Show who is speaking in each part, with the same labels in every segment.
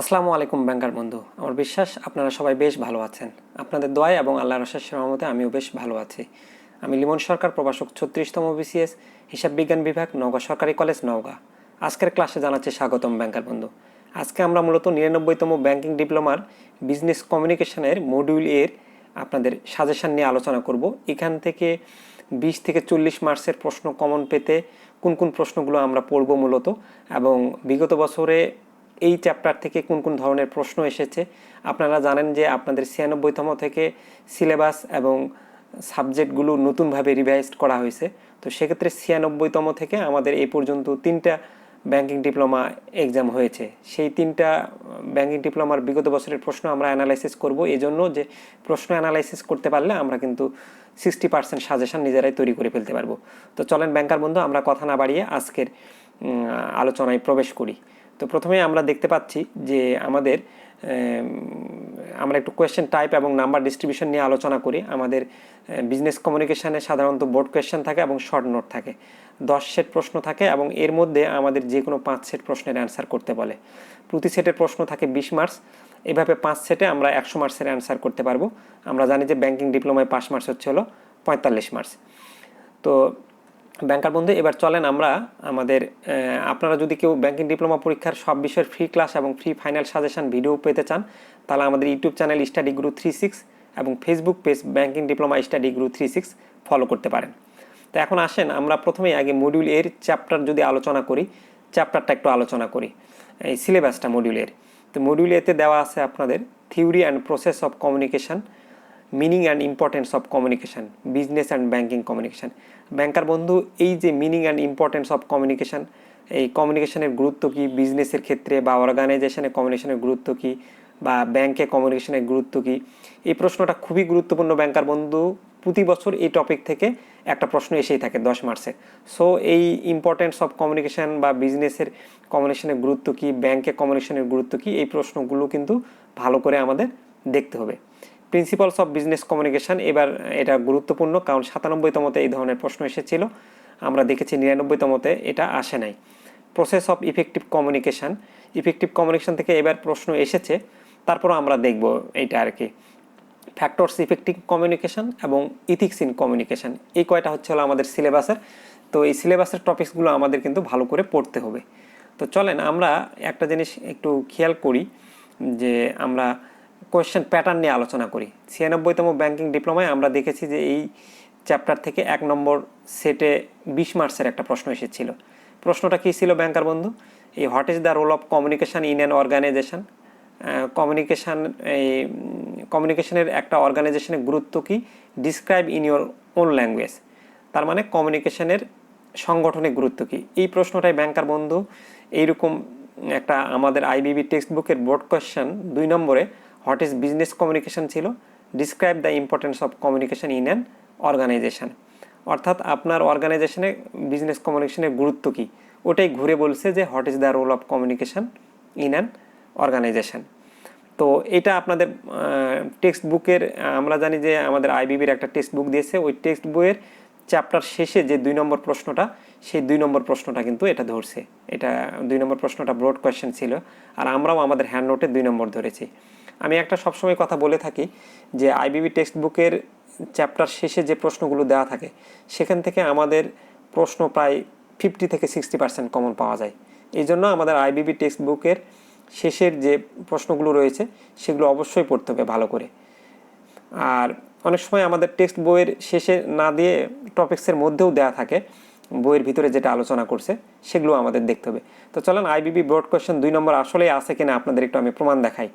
Speaker 1: আসসালামু আলাইকুম ব্যাংকার বন্ধু। আমার বিশ্বাস, আপনারা সবাই বেশ ভালো আছেন। আপনাদের দোয়ায় এবং আল্লাহ রসার সহমতে আমিও বেশ ভালো আছি। আমি লিমন সরকার, প্রভাষক ছত্রিশতম বিসিএস, হিসাব বিজ্ঞান বিভাগ, নওগাঁ সরকারি কলেজ, নওগাঁ। আজকের ক্লাসে জানাচ্ছি স্বাগতম ব্যাংকার বন্ধু। আজকে আমরা মূলত নিরানব্বইতম ব্যাংকিং ডিপ্লোমার বিজনেস কমিউনিকেশনের মডিউল এর আপনাদের সাজেশান নিয়ে আলোচনা করব। এখান থেকে বিশ থেকে চল্লিশ মার্কসের প্রশ্ন কমন পেতে কোন কোন প্রশ্নগুলো আমরা পড়ব মূলত এবং বিগত বছরে এই চ্যাপ্টার থেকে কোন কোন ধরনের প্রশ্ন এসেছে? আপনারা জানেন যে আপনাদের ছিয়ানব্বইতম থেকে সিলেবাস এবং সাবজেক্টগুলো নতুনভাবে রিভাইজড করা হয়েছে। তো সেক্ষেত্রে ছিয়ানব্বইতম থেকে আমাদের এই পর্যন্ত তিনটা ব্যাংকিং ডিপ্লোমা এক্সাম হয়েছে। সেই তিনটা ব্যাংকিং ডিপ্লোমার বিগত বছরের প্রশ্ন আমরা অ্যানালাইসিস করব। এই জন্য যে প্রশ্ন অ্যানালাইসিস করতে পারলে আমরা কিন্তু সিক্সটি পার্সেন্ট সাজেশন নিজেরাই তৈরি করে ফেলতে পারব। তো চলেন ব্যাংকার বন্ধু, আমরা কথা না বাড়িয়ে আজকের আলোচনায় প্রবেশ করি। তো প্রথমে আমরা দেখতে পাচ্ছি যে আমাদের আমরা একটু কোয়েশ্চেন টাইপ এবং নাম্বার ডিস্ট্রিবিউশন নিয়ে আলোচনা করি। আমাদের বিজনেস কমিউনিকেশানে সাধারণত বোর্ড কোয়েশ্চেন থাকে এবং শর্ট নোট থাকে। দশ সেট প্রশ্ন থাকে এবং এর মধ্যে আমাদের যে কোনো পাঁচ সেট প্রশ্নের অ্যান্সার করতে বলে। প্রতি সেটের প্রশ্ন থাকে বিশ মার্কস এভাবে পাঁচ সেটে আমরা একশো মার্কসের অ্যান্সার করতে পারব। আমরা জানি যে ব্যাংকিং ডিপ্লোমায় পাঁচ মার্কস হচ্ছে হলো পঁয়তাল্লিশ মার্কস তো ব্যাংকার বন্ধু, এবার চলেন আমরা আমাদের আপনারা যদি কেউ ব্যাংকিং ডিপ্লোমা পরীক্ষার সব বিষয়ের ফ্রি ক্লাস এবং ফ্রি ফাইনাল সাজেশন ভিডিও পেতে চান, তাহলে আমাদের YouTube channel study Guru three six এবং Facebook page banking diploma study Guru three six follow করতে পারেন। তো এখন আসেন, আমরা প্রথমেই আগে মডিউল এর চ্যাপ্টার যদি আলোচনা করি চ্যাপ্টারটা একটু আলোচনা করি। এই সিলেবাসটা মডিউলের তো মডিউল এতে দেওয়া আছে আপনাদের theory and process of communication meaning and importance of communication business and banking communication banker বন্ধু, এই যে meaning and importance of communication এই কমিউনিকেশনের গুরুত্ব কী? বিজনেসের ক্ষেত্রে বা অর্গানাইজেশনে কমিউনিকেশনের গুরুত্ব কী? বা ব্যাংকে কমিউনিকেশনের গুরুত্ব কী? এই প্রশ্নটা খুবই গুরুত্বপূর্ণ ব্যাংকার বন্ধু। প্রতি বছর এই টপিক থেকে একটা প্রশ্ন এসেই থাকে দশ মার্চে। সো এই ইম্পর্টেন্স অফ কমিউনিকেশান বা বিজনেসের কমিউনিকেশনের গুরুত্ব কী? ব্যাংকে কমিউনিকেশনের গুরুত্ব কী? এই প্রশ্নগুলো কিন্তু ভালো করে আমাদের দেখতে হবে। প্রিন্সিপালস অফ বিজনেস কমিউনিকেশান এবার এটা গুরুত্বপূর্ণ, কারণ সাতানব্বইতমতে এই ধরনের প্রশ্ন এসেছিল। আমরা দেখেছি নিরানব্বইতমতে এটা আসে নাই। Process of effective communication effective communication থেকে এবার প্রশ্ন এসেছে, তারপর আমরা দেখব এইটা আর কি। ফ্যাক্টরস ইফেক্টিভ কমিউনিকেশন এবং ইথিক্স ইন কমিউনিকেশন এই কয়টা হচ্ছে হলো আমাদের সিলেবাসের। তো এই সিলেবাসের টপিকসগুলো আমাদের কিন্তু ভালো করে পড়তে হবে। তো চলেন আমরা একটা জিনিস একটু খেয়াল করি, যে আমরা কোয়েশ্চেন প্যাটার্ন নিয়ে আলোচনা করি। ছিয়ানব্বইতম ব্যাংকিং ডিপ্লোমায় আমরা দেখেছি যে এই চ্যাপ্টার থেকে এক নম্বর সেটে বিশ মার্কসের একটা প্রশ্ন এসেছিল। প্রশ্নটা কী ছিল ব্যাংকার বন্ধু? এই what is the role of communication in an organisation communication এই কমিউনিকেশনের একটা অর্গানাইজেশনের গুরুত্ব কী? Describe in your own language তার মানে কমিউনিকেশনের সংগঠনের গুরুত্ব কী? এই প্রশ্নটাই ব্যাংকার বন্ধু, এইরকম একটা আমাদের আইবিবি টেক্সট বুকের বোর্ড কোয়েশ্চেন দুই নম্বরে হোয়াট ইজ বিজনেস কমিউনিকেশন ছিল? Describe the importance of communication in an organisation. অর্থাৎ আপনার অর্গানাইজেশনে বিজনেস কমিউনিকেশনের গুরুত্ব কী? ওটাই ঘুরে বলছে যে what is the role of communication in an organisation. তো এটা আপনাদের টেক্সট বুকের আমরা জানি যে আমাদের আইবিবির একটা টেক্সট বুক দিয়েছে। ওই টেক্সট বইয়ের চ্যাপ্টার শেষে যে দুই নম্বর প্রশ্নটা, সেই দুই নম্বর প্রশ্নটা কিন্তু এটা ধরছে। এটা দুই নম্বর প্রশ্নটা ব্রড কোয়েশ্চেন ছিল। আর আমরাও আমাদের হ্যান্ড নোটে দুই নম্বর ধরেছি। আমি একটা সবসময় কথা বলে থাকি যে আইবিবি টেক্সট বুকের চ্যাপ্টার শেষে যে প্রশ্নগুলো দেওয়া থাকে, সেখান থেকে আমাদের প্রশ্ন প্রায় ফিফটি থেকে সিক্সটি পার্সেন্ট কমন পাওয়া যায়। এই জন্য আমাদের আইবিবি টেক্সট বুকের শেষের যে প্রশ্নগুলো রয়েছে, সেগুলো অবশ্যই পড়তে হবে ভালো করে। আর অনেক সময় আমাদের টেক্সট বইয়ের শেষে না দিয়ে টপিক্সের মধ্যেও দেওয়া থাকে, বইয়ের ভিতরে যেটা আলোচনা করছে, সেগুলো আমাদের দেখতে হবে। তো চলেন আইবিবি ব্রড কোয়েশ্চেন দুই নম্বর আসলেই আছে কিনা আপনাদের একটু আমি প্রমাণ দেখাই।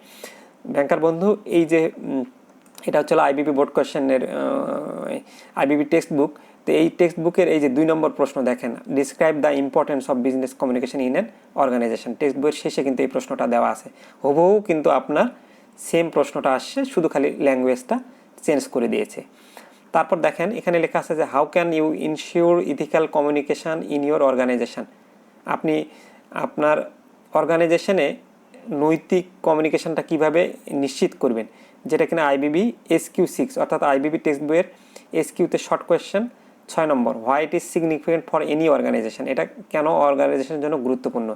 Speaker 1: ব্যাংকার বন্ধু, এই যে এটা হচ্ছে আইবিবি বোর্ড কোয়েশ্চেনের আইবিবি টেক্সট বুক তো এই টেক্সট বুকের এই যে দুই নম্বর প্রশ্ন দেখেন describe the importance of business communication in an organisation text বইয়ের শেষে কিন্তু এই প্রশ্নটা দেওয়া আছে। হুবহু কিন্তু আপনার সেম প্রশ্নটা আসছে, শুধু খালি ল্যাঙ্গুয়েজটা চেঞ্জ করে দিয়েছে। তারপর দেখেন, এখানে লেখা আছে যে how can you ensure ethical communication in your organisation আপনি আপনার অর্গানাইজেশনে নৈতিক কমিউনিকেশনটা কীভাবে নিশ্চিত করবেন? যেটা কিনা আইবিবি এস কিউ সিক্স অর্থাৎ আইবিবি টেক্সট বইয়ের এস কিউতে শর্ট কোয়েশ্চেন ছয় নম্বর why it is significant for any organisation এটা কেন অর্গানাইজেশনের জন্য গুরুত্বপূর্ণ?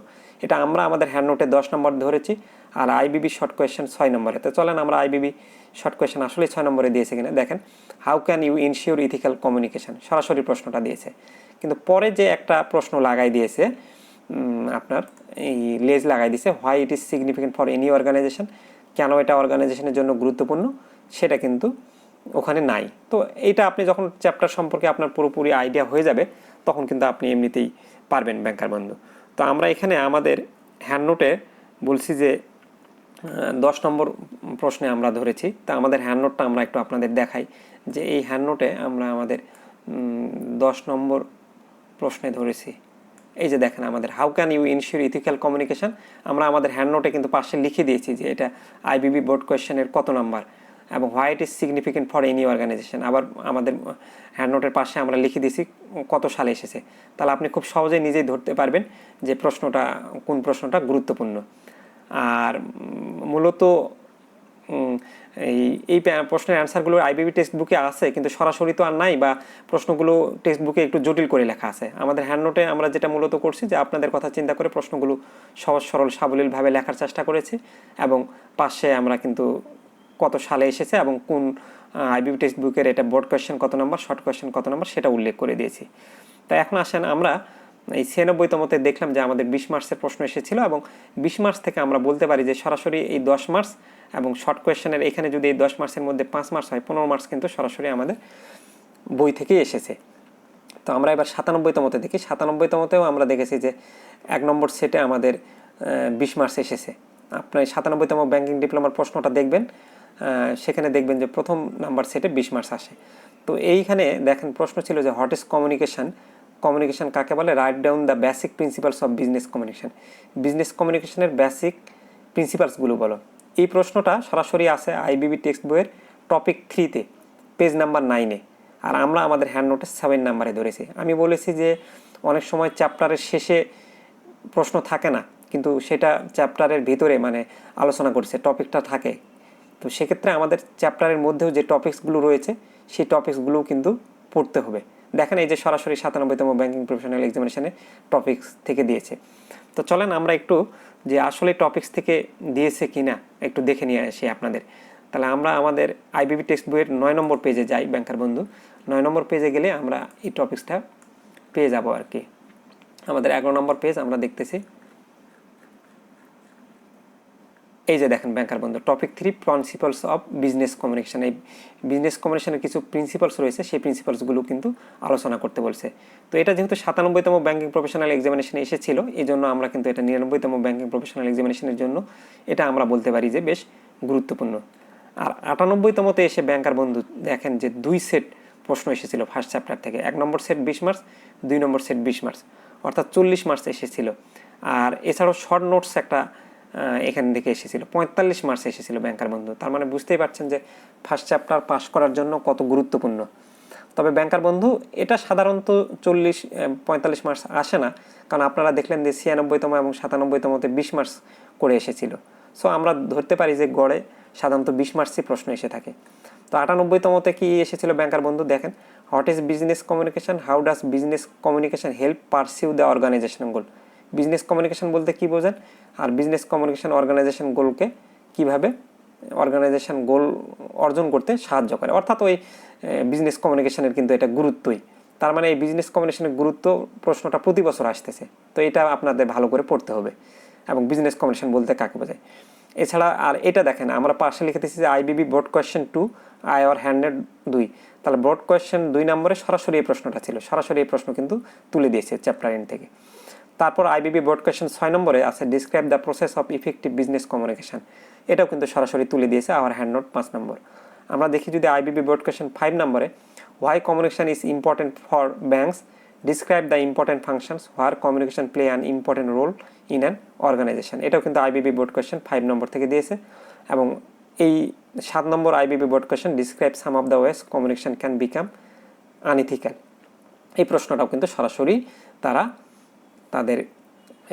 Speaker 1: এটা আমরা আমাদের হ্যান্ড নোটে দশ নম্বর ধরেছি, আর আইবিবি শর্ট কোয়েশ্চেন ছয় নম্বরে। তো চলেন আমরা আইবিবি শর্ট কোয়েশ্চেন আসলে ছয় নম্বরে দিয়েছে কিনা। দেখেন how can you ensure ethical communication সরাসরি প্রশ্নটা দিয়েছে। কিন্তু পরে যে একটা প্রশ্ন লাগাই দিয়েছে আপনার এই লেজ লাগাই দিয়েছে why it is significant for any organisation কেন এটা অর্গানাইজেশনের জন্য গুরুত্বপূর্ণ? সেটা কিন্তু ওখানে নাই। তো এইটা আপনি যখন চ্যাপ্টার সম্পর্কে আপনার পুরোপুরি আইডিয়া হয়ে যাবে, তখন কিন্তু আপনি এমনিতেই পারবেন ব্যাংকার বন্ধু। তো আমরা এখানে আমাদের হ্যান্ড নোটে বলছি যে দশ নম্বর প্রশ্নে আমরা ধরেছি। তা আমাদের হ্যান্ড নোটটা আমরা একটু আপনাদের দেখাই যে এই হ্যান্ড নোটে আমরা আমাদের দশ নম্বর প্রশ্নে ধরেছি। এই যে দেখেন আমাদের how can you ensure ethical communication আমরা আমাদের হ্যান্ড নোটে কিন্তু পাশে লিখে দিয়েছি যে এটা আইবিবি বোর্ড কোয়েশ্চেনের কত নাম্বার এবং why it is significant for any organisation আবার আমাদের হ্যান্ড নোটের পাশে আমরা লিখে দিয়েছি কত সালে এসেছে। তাহলে আপনি খুব সহজেই নিজেই ধরতে পারবেন যে প্রশ্নটা, কোন প্রশ্নটা গুরুত্বপূর্ণ। আর মূলত এই এই প্রশ্নের অ্যান্সারগুলো আইবিবি টেক্সট বুকে আছে, কিন্তু সরাসরি তো আর নাই বা প্রশ্নগুলো টেক্সট বুকে একটু জটিল করে লেখা আছে। আমাদের হ্যান্ড নোটে আমরা যেটা মূলত করছি যে আপনাদের কথা চিন্তা করে প্রশ্নগুলো সহজ, সরল, সাবলীলভাবে লেখার চেষ্টা করেছি এবং পাশে আমরা কিন্তু কত সালে এসেছে এবং কোন আইবিবি টেক্সট বুকের এটা বোর্ড কোয়েশ্চেন কত নম্বর শর্ট কোয়েশ্চেন কত নম্বর সেটা উল্লেখ করে দিয়েছি। তো এখন আসেন আমরা এই ছিয়ানব্বইতমতে দেখলাম যে আমাদের বিশ মার্চের প্রশ্ন এসেছিল এবং বিশ মার্চ থেকে আমরা বলতে পারি যে সরাসরি এই দশ মার্চ এবং শর্ট কোয়েশ্চেনের এখানে যদি এই দশ মার্চের মধ্যে পাঁচ মার্চ হয়, পনেরো মার্চ কিন্তু সরাসরি আমাদের বই থেকেই এসেছে। তো আমরা এবার সাতানব্বইতমতে দেখি। সাতানব্বইতমতেও আমরা দেখেছি যে এক নম্বর সেটে আমাদের বিশ মার্চ এসেছে। আপনার সাতানব্বইতম ব্যাংকিং ডিপ্লোমার প্রশ্নটা দেখবেন সেখানে দেখবেন যে প্রথম নাম্বার সেটে বিশ মার্চ আসে। তো এইখানে দেখেন প্রশ্ন ছিল যে ইজ কমিউনিকেশন কমিউনিকেশন কাকে বলে? Write down the basic principles of business communication business কমিউনিকেশনের বেসিক প্রিন্সিপালসগুলো বলো। এই প্রশ্নটা সরাসরি আছে আইবিবি টেক্সট বইয়ের টপিক থ্রিতে পেজ নাম্বার নাইনে আর আমরা আমাদের হ্যান্ড নোটে সেভেন নাম্বারে ধরেছি। আমি বলেছি যে, অনেক সময় চ্যাপ্টারের শেষে প্রশ্ন থাকে না, কিন্তু সেটা চ্যাপ্টারের ভিতরে মানে আলোচনা করছে টপিকটা থাকে। তো সেক্ষেত্রে আমাদের চ্যাপ্টারের মধ্যেও যে টপিক্সগুলো রয়েছে, সেই টপিক্সগুলোও কিন্তু পড়তে হবে। দেখেন এই যে সরাসরি সাতানব্বইতম ব্যাংকিং প্রফেশনাল এক্সামিনেশনে টপিক্স থেকে দিয়েছে। তো চলেন আমরা একটু যে আসলে টপিক্স থেকে দিয়েছে কি না একটু দেখে নিয়ে আসি আপনাদের। তাহলে আমরা আমাদের আইবিবি টেক্সট বইয়ের নয় নম্বর পেজে যাই ব্যাংকার বন্ধু। নয় নম্বর পেজে গেলে আমরা এই টপিক্সটা পেয়ে যাব আর কি। আমাদের এগারো নম্বর পেজ আমরা দেখতেছি। এই যে দেখেন ব্যাংকার বন্ধু topic three principles of business communication এই বিজনেস কমিউনিকেশনের কিছু প্রিন্সিপালস রয়েছে, সেই প্রিন্সিপালসগুলো কিন্তু আলোচনা করতে বলছে। তো এটা যেহেতু সাতানব্বইতম ব্যাংকিং প্রফেশনাল এক্সামিনেশনে এসেছিল, এই জন্য আমরা কিন্তু এটা নিরানব্বইতম ব্যাংকিং প্রফেশনাল এক্সামিনেশনের জন্য এটা আমরা বলতে পারি যে বেশ গুরুত্বপূর্ণ। আর আটানব্বইতমতে এসে ব্যাংকার বন্ধু, দেখেন যে দুই সেট প্রশ্ন এসেছিল ফার্স্ট চ্যাপ্টার থেকে। এক নম্বর সেট বিশ মার্চ দুই নম্বর সেট বিশ মার্চ অর্থাৎ চল্লিশ মার্চ এসেছিল। আর এছাড়াও শর্ট নোটস একটা এখান থেকে এসেছিল। পঁয়তাল্লিশ মার্চ এসেছিল ব্যাংকার বন্ধু। তার মানে বুঝতেই পারছেন যে ফার্স্ট চ্যাপ্টার পাস করার জন্য কত গুরুত্বপূর্ণ। তবে ব্যাংকার বন্ধু, এটা সাধারণত চল্লিশ পঁয়তাল্লিশ মার্চ আসে না। কারণ আপনারা দেখলেন যে ছিয়ানব্বইতম এবং সাতানব্বইতমতে বিশ মার্চ করে এসেছিল। সো আমরা ধরতে পারি যে গড়ে সাধারণত বিশ মার্চই প্রশ্ন এসে থাকে। তো আটানব্বইতমতে কি এসেছিল ব্যাংকার বন্ধু? দেখেন what is business communication how does business communication help pursue the organisation goal business communication বলতে কি বোঝেন আর বিজনেস কমিউনিকেশন অর্গানাইজেশন গোলকে কীভাবে অর্গানাইজেশন গোল অর্জন করতে সাহায্য করে? অর্থাৎ ওই বিজনেস কমিউনিকেশনের কিন্তু এটা গুরুত্বই। তার মানে এই বিজনেস কমিউনিকেশনের গুরুত্ব প্রশ্নটা প্রতি বছর আসতেছে। তো এটা আপনাদের ভালো করে পড়তে হবে। এবং বিজনেস কমিউনিকেশন বলতে কাকে বোঝায়? এছাড়া আর এটা দেখেন, আমরা পাশে লিখেতেছি যে IBB board question two I R handed দুই। তাহলে বোর্ড কোয়েশ্চেন দুই নম্বরে সরাসরি এই প্রশ্নটা ছিল। সরাসরি এই প্রশ্ন কিন্তু তুলে দিয়েছে চ্যাপ্টার এন থেকে। তারপর আইবিবি বোর্ড কোয়েশ্চেন ছয় নম্বরে আছে describe the process of effective business communication. এটাও কিন্তু সরাসরি তুলে দিয়েছে আওয়ার হ্যান্ড নোট পাঁচ নম্বর। আমরা দেখি যদি আইবিবি বোর্ড কোয়েশ্চেন ফাইভ নম্বরে why communication is important for banks describe the important functions where communication play an important role in an organisation এটাও কিন্তু আইবিবি বোর্ড কোয়েশ্চেন ফাইভ নম্বর থেকে দিয়েছে। এবং এই সাত নম্বর IBB board question describe some of the ways communication can become unethical এই প্রশ্নটাও কিন্তু সরাসরি তারা তাদের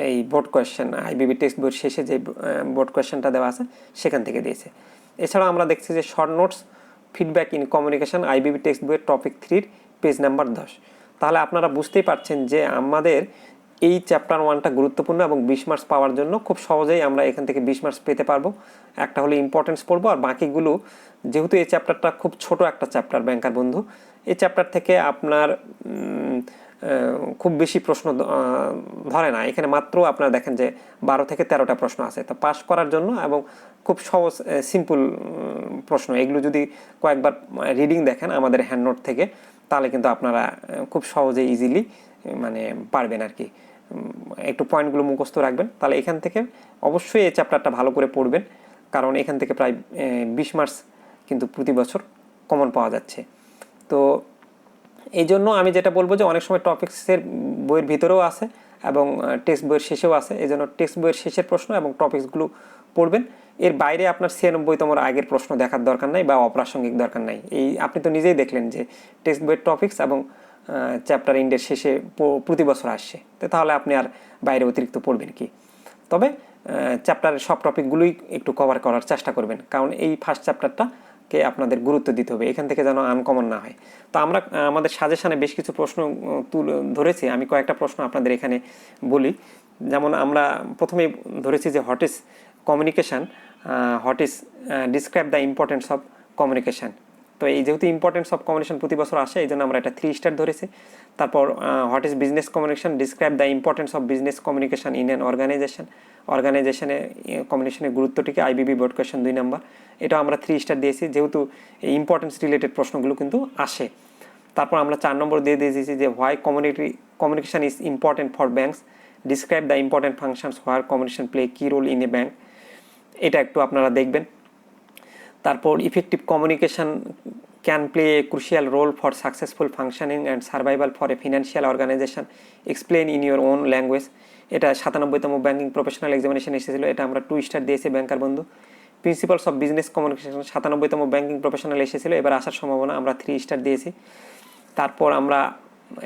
Speaker 1: এই বোর্ড কোয়েশ্চেন আইবিবি টেক্সট বইয়ের শেষে যে বোর্ড কোয়েশ্চেনটা দেওয়া আছে, সেখান থেকে দিয়েছে। এছাড়াও আমরা দেখছি যে short notes feedback in communication IBB text বইয়ের টপিক থ্রির পেজ নাম্বার দশ। তাহলে আপনারা বুঝতেই পারছেন যে আমাদের এই চ্যাপ্টার ওয়ানটা গুরুত্বপূর্ণ এবং বিশ মার্কস পাওয়ার জন্য খুব সহজেই আমরা এখান থেকে বিশ মার্কস পেতে পারব। একটা হলে ইম্পর্টেন্স পড়ব, আর বাকিগুলো যেহেতু এই চ্যাপ্টারটা খুব ছোট একটা চ্যাপ্টার ব্যাংকার বন্ধু, এই চ্যাপ্টার থেকে আপনার খুব বেশি প্রশ্ন ধরে না। এখানে মাত্র আপনারা দেখেন যে বারো থেকে তেরোটা প্রশ্ন আছে। তো পাস করার জন্য এবং খুব সহজ সিম্পল প্রশ্ন। এগুলো যদি কয়েকবার রিডিং দেখেন আমাদের হ্যান্ড নোট থেকে, তাহলে কিন্তু আপনারা খুব সহজে ইজিলি মানে পারবেন আর কি। একটু পয়েন্টগুলো মুখস্থ রাখবেন। তাহলে এখান থেকে অবশ্যই এই চ্যাপ্টারটা ভালো করে পড়বেন। কারণ এখান থেকে প্রায় বিশ মার্কস কিন্তু প্রতি বছর কমন পাওয়া যাচ্ছে। তো এই জন্য আমি যেটা বলব যে অনেক সময় টপিক্সের বইয়ের ভিতরেও আছে এবং টেক্সট বইয়ের শেষেও আছে। এই জন্য টেক্সট বইয়ের শেষের প্রশ্ন এবং টপিক্সগুলো পড়বেন। এর বাইরে আপনার ছিয়ানব্বইতম আগের প্রশ্ন দেখার দরকার নাই বা অপ্রাসঙ্গিক দরকার নাই। এই আপনি তো নিজেই দেখলেন যে টেক্সট বইয়ের টপিক্স এবং চ্যাপ্টার ইন্ডের শেষে প্রতি বছর আসছে। তো তাহলে আপনি আর বাইরে অতিরিক্ত পড়বেন কি? তবে চ্যাপ্টারের সব টপিকগুলোই একটু কভার করার চেষ্টা করবেন। কারণ এই ফার্স্ট চ্যাপ্টারটা কে আপনাদের গুরুত্ব দিতে হবে, এখান থেকে যেন আনকমন না হয়। তো আমরা, আমাদের সাজেশনে বেশ কিছু প্রশ্ন তুলে, ধরেছি। আমি কয়েকটা প্রশ্ন আপনাদের এখানে বলি। যেমন আমরা প্রথমেই ধরেছি যে what is communication what is describe the importance of communication তো এই যেহেতু ইম্পর্টেন্ট সব কমিউনিকেশন প্রতি বছর আসে, এই জন্য আমরা এটা থ্রি স্টার ধরেছি। তারপর what is business communication describe the importance of business communication in an organisation অর্গানাইজেশনে কমিউনিকেশনের গুরুত্বটিকে আইবিবি বোর্ড কোয়েশন দুই নাম্বার এটা আমরা থ্রি স্টার দিয়েছি, যেহেতু এই ইম্পর্টেন্স রিলেটেড প্রশ্নগুলো কিন্তু আসে। তারপর আমরা চার নম্বর দিয়ে দিয়েছি যে why community communication is important for banks describe the important functions where communication play key role in a bank এটা একটু আপনারা দেখবেন। তারপর effective communication can play a crucial role for successful functioning and survival for a financial organisation explain in your own language এটা সাতানব্বইতম banking professional examination এসেছিল। এটা আমরা টু স্টার দিয়েছি ব্যাংকার বন্ধু। প্রিন্সিপালস অফ বিজনেস কমিউনিকেশন সাতানব্বইতম banking professional এসেছিল। এবার আসার সম্ভাবনা আমরা থ্রি স্টার দিয়েছি। তারপর আমরা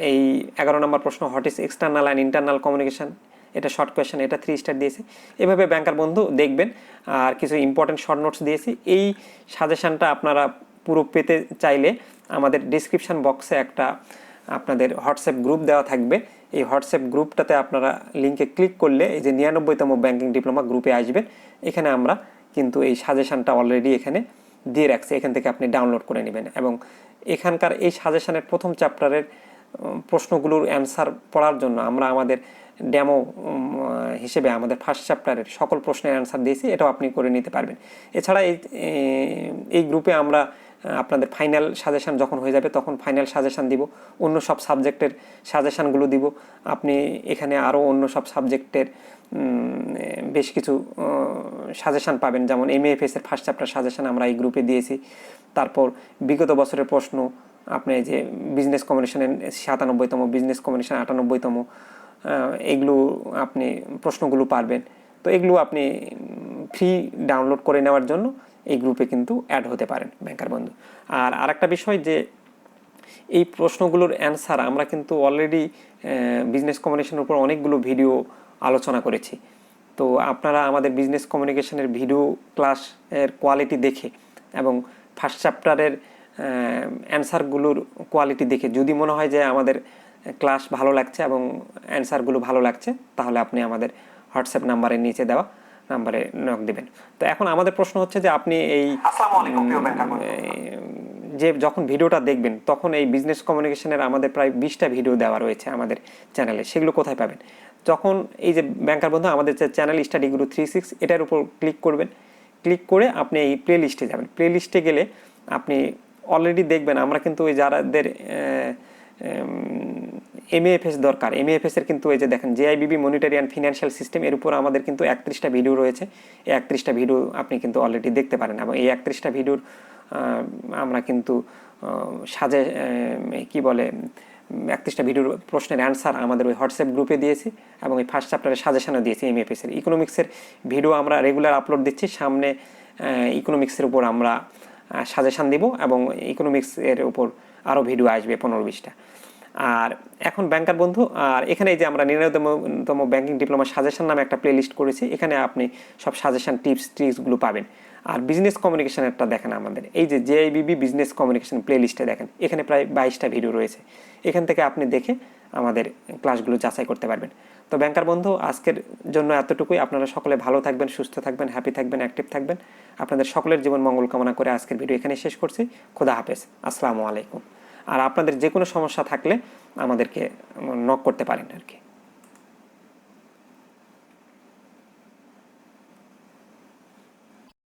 Speaker 1: এই এগারো নম্বর প্রশ্ন what is external and internal communication এটা শর্ট কোয়েশ্চেন এটা থ্রি স্টার দিয়েছি। এভাবে ব্যাংকার বন্ধু দেখবেন। আর কিছু ইম্পর্টেন্ট শর্ট নোটস দিয়েছি। এই সাজেশনটা আপনারা পুরো পেতে চাইলে আমাদের ডিসক্রিপশন বক্সে একটা আপনাদের হোয়াটসঅ্যাপ গ্রুপ দেওয়া থাকবে। এই হোয়াটসঅ্যাপ গ্রুপটাতে আপনারা লিঙ্কে ক্লিক করলে এই যে নিরানব্বইতম ব্যাংকিং ডিপ্লোমা গ্রুপে আসবেন। এখানে আমরা কিন্তু এই সাজেশনটা অলরেডি এখানে দিয়ে রাখছি। এখান থেকে আপনি ডাউনলোড করে নেবেন। এবং এখানকার এই সাজেশানের প্রথম চ্যাপ্টারের প্রশ্নগুলোর অ্যান্সার পড়ার জন্য আমরা আমাদের ডেমো হিসেবে আমাদের ফার্স্ট চ্যাপ্টারের সকল প্রশ্নের অ্যান্সার দিয়েছি, এটাও আপনি করে নিতে পারবেন। এছাড়া এই এই গ্রুপে আমরা আপনাদের ফাইনাল সাজেশন যখন হয়ে যাবে, তখন ফাইনাল সাজেশান দিব, অন্য সব সাবজেক্টের সাজেশানগুলো দিব। আপনি এখানে আরও অন্য সব সাবজেক্টের বেশ কিছু সাজেশান পাবেন। যেমন এম এর ফার্স্ট চ্যাপ্টার সাজেশান আমরা এই গ্রুপে দিয়েছি। তারপর বিগত বছরের প্রশ্ন, আপনি যে বিজনেস কমিউনিকেশনের সাতানব্বইতম বিজনেস কমিউনিকেশন আটানব্বইতম এগুলো আপনি প্রশ্নগুলো পারবেন। তো এগুলো আপনি ফ্রি ডাউনলোড করে নেওয়ার জন্য এই গ্রুপে কিন্তু অ্যাড হতে পারেন, ব্যাংকার বন্ধু। আর আরেকটা বিষয় যে এই প্রশ্নগুলোর অ্যান্সার আমরা কিন্তু অলরেডি বিজনেস কমিউনিকেশনের উপর অনেকগুলো ভিডিও আলোচনা করেছি। তো আপনারা আমাদের বিজনেস কমিউনিকেশনের ভিডিও ক্লাসের কোয়ালিটি দেখে এবং ফার্স্ট চ্যাপ্টারের অ্যান্সারগুলোর কোয়ালিটি দেখে যদি মনে হয় যে আমাদের ক্লাস ভালো লাগছে এবং অ্যান্সারগুলো ভালো লাগছে তাহলে আপনি আমাদের হোয়াটসঅ্যাপ নাম্বারের নিচে দেওয়া নাম্বারে নক দেবেন। তো এখন আমাদের প্রশ্ন হচ্ছে যে আপনি এই যে যখন ভিডিওটা দেখবেন তখন এই বিজনেস কমিউনিকেশনের আমাদের প্রায় বিশটা ভিডিও দেওয়া রয়েছে আমাদের চ্যানেলে সেগুলো কোথায় পাবেন? যখন এই যে ব্যাংকার বন্ধু আমাদের যে channel study Guru three six এটার উপর ক্লিক করবেন। ক্লিক করে আপনি এই প্লে লিস্টে যাবেন। প্লে লিস্টে গেলে আপনি অলরেডি দেখবেন আমরা কিন্তু ওই যারাদের এমএএফএস দরকার। এমএএফএস এর কিন্তু এই যে দেখেন JAIBB monetary and financial system এর উপর আমাদের কিন্তু একত্রিশটা ভিডিও রয়েছে। এই একত্রিশটা ভিডিও আপনি কিন্তু অলরেডি দেখতে পারেন এবং এই একত্রিশটা ভিডিওর আমরা কিন্তু সাজে কি বলে একত্রিশটা ভিডিওর প্রশ্নের অ্যান্সার আমাদের ওই হোয়াটসঅ্যাপ গ্রুপে দিয়েছি এবং এই ফার্স্ট চ্যাপ্টারে সাজেশনও দিয়েছি এমএফএস এর ইকোনমিক্সের ভিডিও আমরা রেগুলার আপলোড দিচ্ছি। সামনে ইকোনমিক্সের উপর আমরা সাজেশন দিব এবং ইকোনমিক্সের উপর আরও ভিডিও আসবে পনেরো বিশটা। আর এখন ব্যাংকার বন্ধু, আর এখানে যে আমরা নিরানব্বইতম ব্যাংকিং ডিপ্লোমা সাজেশন নামে একটা প্লে লিস্ট করেছি, এখানে আপনি সব সাজেশন টিপস ট্রিক্সগুলো পাবেন। আর বিজনেস কমিউনিকেশনেরটা দেখেন আমাদের, এই যে জেআইবিবি বিজনেস কমিউনিকেশন প্লে লিস্টে দেখেন, এখানে প্রায় বাইশটা ভিডিও রয়েছে। এখান থেকে আপনি দেখে আমাদের ক্লাসগুলো যাচাই করতে পারবেন। তো ব্যাংকার বন্ধু, আজকের জন্য এতটুকুই। আপনারা সকলে ভালো থাকবেন, সুস্থ থাকবেন হ্যাপি থাকবেন অ্যাক্টিভ থাকবেন। আপনাদের সকলের জীবন মঙ্গল কামনা করে আজকের ভিডিও এখানে শেষ করছি। খোদা হাফেজ। আসসালামু আলাইকুম। আর আপনাদের যে কোনো সমস্যা থাকলে আমাদেরকে নক করতে পারেন আর কি।